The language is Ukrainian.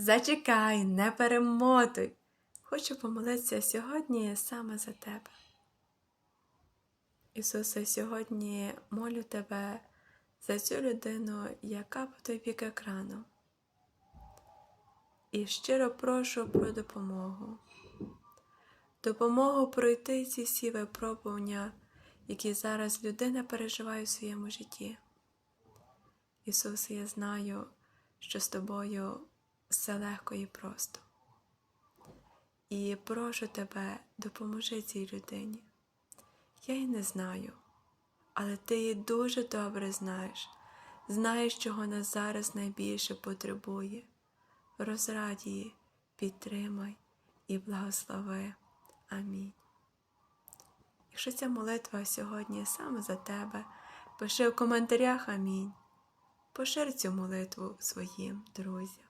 Зачекай, не перемотуй. Хочу помолитися сьогодні саме за тебе. Ісусе, сьогодні молю тебе за цю людину, яка по той бік екрану. І щиро прошу про допомогу. Допомогу пройти ці всі випробування, які зараз людина переживає у своєму житті. Ісусе, я знаю, що з тобою все легко і просто. І прошу тебе, допоможи цій людині. Я її не знаю, але ти її дуже добре знаєш, знаєш, чого вона зараз найбільше потребує. Розрадь її, підтримай і благослови. Амінь. Якщо ця молитва сьогодні саме за тебе, пиши в коментарях Амінь. Пошир цю молитву своїм друзям.